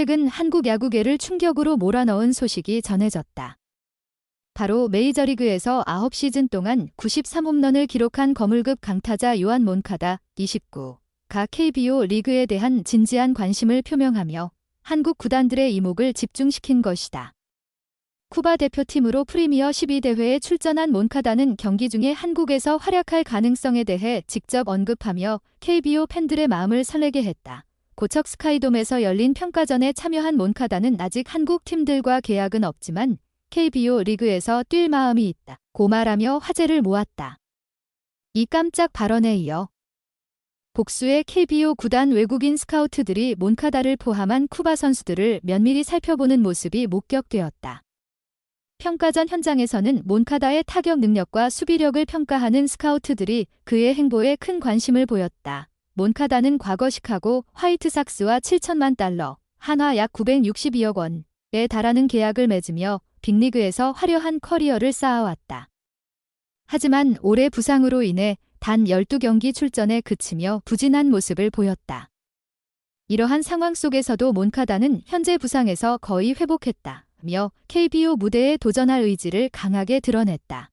최근 한국 야구계를 충격으로 몰아넣은 소식이 전해졌다. 바로 메이저리그에서 9시즌 동안 93홈런을 기록한 거물급 강타자 요한 몬카다 29가 KBO 리그에 대한 진지한 관심을 표명하며 한국 구단들의 이목을 집중시킨 것이다. 쿠바 대표팀으로 프리미어 12대회에 출전한 몬카다는 경기 중에 한국에서 활약할 가능성에 대해 직접 언급하며 KBO 팬들의 마음을 설레게 했다. 고척 스카이돔에서 열린 평가전에 참여한 몬카다는 아직 한국 팀들과 계약은 없지만 KBO 리그에서 뛸 마음이 있다. 고말하며 화제를 모았다. 이 깜짝 발언에 이어 복수의 KBO 구단 외국인 스카우트들이 몬카다를 포함한 쿠바 선수들을 면밀히 살펴보는 모습이 목격되었다. 평가전 현장에서는 몬카다의 타격 능력과 수비력을 평가하는 스카우트들이 그의 행보에 큰 관심을 보였다. 몬카다는 과거 시카고 화이트삭스와 7천만 달러, 한화 약 962억 원에 달하는 계약을 맺으며 빅리그에서 화려한 커리어를 쌓아왔다. 하지만 올해 부상으로 인해 단 12경기 출전에 그치며 부진한 모습을 보였다. 이러한 상황 속에서도 몬카다는 현재 부상에서 거의 회복했다 며 KBO 무대에 도전할 의지를 강하게 드러냈다.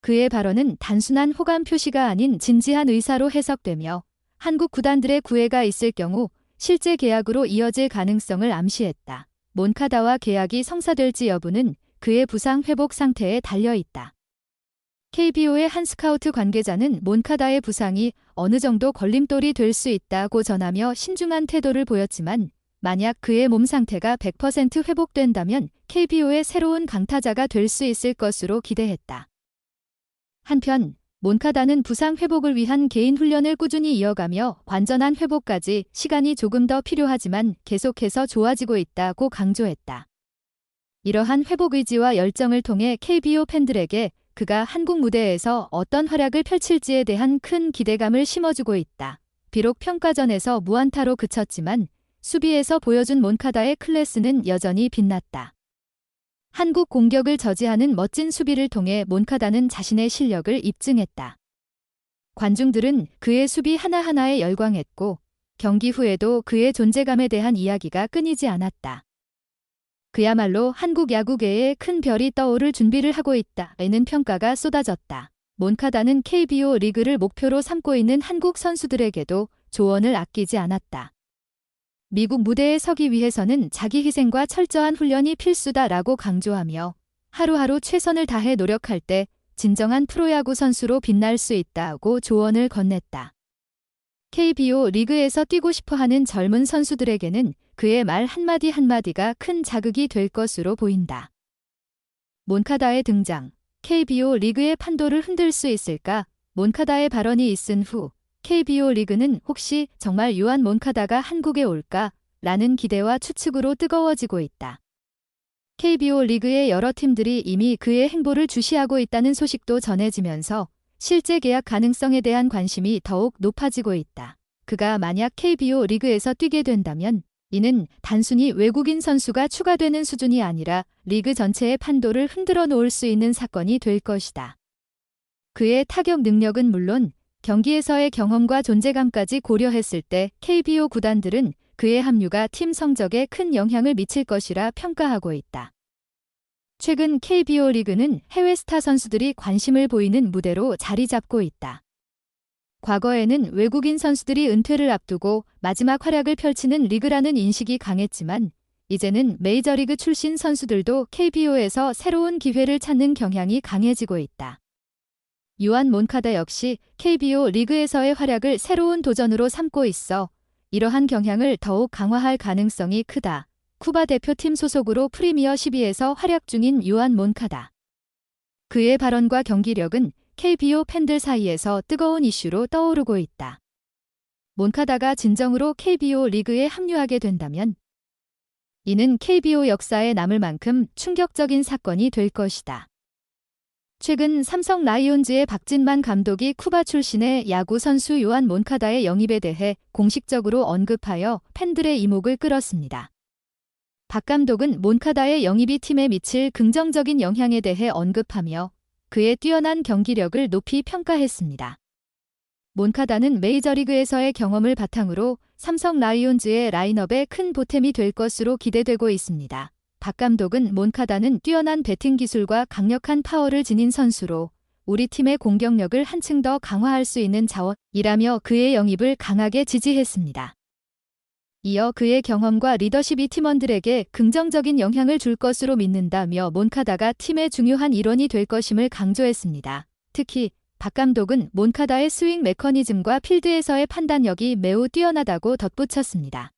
그의 발언은 단순한 호감 표시가 아닌 진지한 의사로 해석되며 한국 구단들의 구애가 있을 경우 실제 계약으로 이어질 가능성을 암시했다. 몬카다와 계약이 성사될지 여부는 그의 부상 회복 상태에 달려 있다. KBO의 한 스카우트 관계자는 몬카다의 부상이 어느 정도 걸림돌이 될 수 있다고 전하며 신중한 태도를 보였지만 만약 그의 몸 상태가 100% 회복된다면 KBO의 새로운 강타자가 될 수 있을 것으로 기대했다. 한편 몬카다는 부상 회복을 위한 개인 훈련을 꾸준히 이어가며 완전한 회복까지 시간이 조금 더 필요하지만 계속해서 좋아지고 있다고 강조했다. 이러한 회복 의지와 열정을 통해 KBO 팬들에게 그가 한국 무대에서 어떤 활약을 펼칠지에 대한 큰 기대감을 심어주고 있다. 비록 평가전에서 무안타로 그쳤지만 수비에서 보여준 몬카다의 클래스는 여전히 빛났다. 한국 공격을 저지하는 멋진 수비를 통해 몬카다는 자신의 실력을 입증했다. 관중들은 그의 수비 하나하나에 열광했고 경기 후에도 그의 존재감에 대한 이야기가 끊이지 않았다. 그야말로 한국 야구계에 큰 별이 떠오를 준비를 하고 있다에는 평가가 쏟아졌다. 몬카다는 KBO 리그를 목표로 삼고 있는 한국 선수들에게도 조언을 아끼지 않았다. 미국 무대에 서기 위해서는 자기 희생과 철저한 훈련이 필수다라고 강조하며 하루하루 최선을 다해 노력할 때 진정한 프로야구 선수로 빛날 수 있다고 조언을 건넸다. KBO 리그에서 뛰고 싶어 하는 젊은 선수들에게는 그의 말 한마디 한마디가 큰 자극이 될 것으로 보인다. 몬카다의 등장, KBO 리그의 판도를 흔들 수 있을까? 몬카다의 발언이 있은 후 KBO 리그는 혹시 정말 요한 몬카다가 한국에 올까? 라는 기대와 추측으로 뜨거워지고 있다. KBO 리그의 여러 팀들이 이미 그의 행보를 주시하고 있다는 소식도 전해지면서 실제 계약 가능성에 대한 관심이 더욱 높아지고 있다. 그가 만약 KBO 리그에서 뛰게 된다면 이는 단순히 외국인 선수가 추가되는 수준이 아니라 리그 전체의 판도를 흔들어 놓을 수 있는 사건이 될 것이다. 그의 타격 능력은 물론 경기에서의 경험과 존재감까지 고려했을 때 KBO 구단들은 그의 합류가 팀 성적에 큰 영향을 미칠 것이라 평가하고 있다. 최근 KBO 리그는 해외 스타 선수들이 관심을 보이는 무대로 자리 잡고 있다. 과거에는 외국인 선수들이 은퇴를 앞두고 마지막 활약을 펼치는 리그라는 인식이 강했지만 이제는 메이저리그 출신 선수들도 KBO에서 새로운 기회를 찾는 경향이 강해지고 있다. 유한 몬카다 역시 KBO 리그에서의 활약을 새로운 도전으로 삼고 있어 이러한 경향을 더욱 강화할 가능성이 크다. 쿠바 대표팀 소속으로 프리미어 12에서 활약 중인 유한 몬카다. 그의 발언과 경기력은 KBO 팬들 사이에서 뜨거운 이슈로 떠오르고 있다. 몬카다가 진정으로 KBO 리그에 합류하게 된다면 이는 KBO 역사에 남을 만큼 충격적인 사건이 될 것이다. 최근 삼성 라이온즈의 박진만 감독이 쿠바 출신의 야구 선수 요한 몬카다의 영입에 대해 공식적으로 언급하여 팬들의 이목을 끌었습니다. 박 감독은 몬카다의 영입이 팀에 미칠 긍정적인 영향에 대해 언급하며 그의 뛰어난 경기력을 높이 평가했습니다. 몬카다는 메이저리그에서의 경험을 바탕으로 삼성 라이온즈의 라인업에 큰 보탬이 될 것으로 기대되고 있습니다. 박 감독은 몬카다는 뛰어난 배팅 기술과 강력한 파워를 지닌 선수로 우리 팀의 공격력을 한층 더 강화할 수 있는 자원이라며 그의 영입을 강하게 지지했습니다. 이어 그의 경험과 리더십이 팀원들에게 긍정적인 영향을 줄 것으로 믿는다며 몬카다가 팀의 중요한 일원이 될 것임을 강조했습니다. 특히 박 감독은 몬카다의 스윙 메커니즘과 필드에서의 판단력이 매우 뛰어나다고 덧붙였습니다.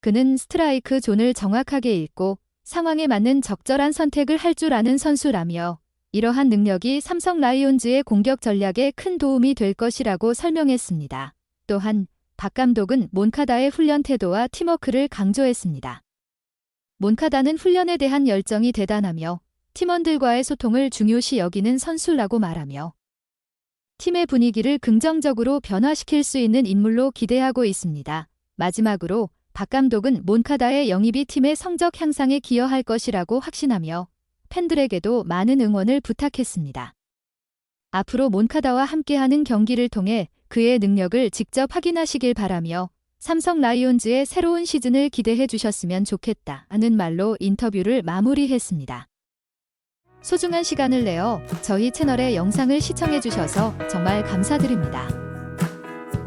그는 스트라이크 존을 정확하게 읽고 상황에 맞는 적절한 선택을 할 줄 아는 선수라며 이러한 능력이 삼성 라이온즈의 공격 전략에 큰 도움이 될 것이라고 설명했습니다. 또한 박 감독은 몬카다의 훈련 태도와 팀워크를 강조했습니다. 몬카다는 훈련에 대한 열정이 대단하며 팀원들과의 소통을 중요시 여기는 선수라고 말하며 팀의 분위기를 긍정적으로 변화시킬 수 있는 인물로 기대하고 있습니다. 마지막으로 박 감독은 몬카다의 영입이 팀의 성적 향상에 기여할 것이라고 확신하며 팬들에게도 많은 응원을 부탁했습니다. 앞으로 몬카다와 함께하는 경기를 통해 그의 능력을 직접 확인하시길 바라며 삼성 라이온즈의 새로운 시즌을 기대해 주셨으면 좋겠다 하는 말로 인터뷰를 마무리했습니다. 소중한 시간을 내어 저희 채널의 영상을 시청해 주셔서 정말 감사드립니다.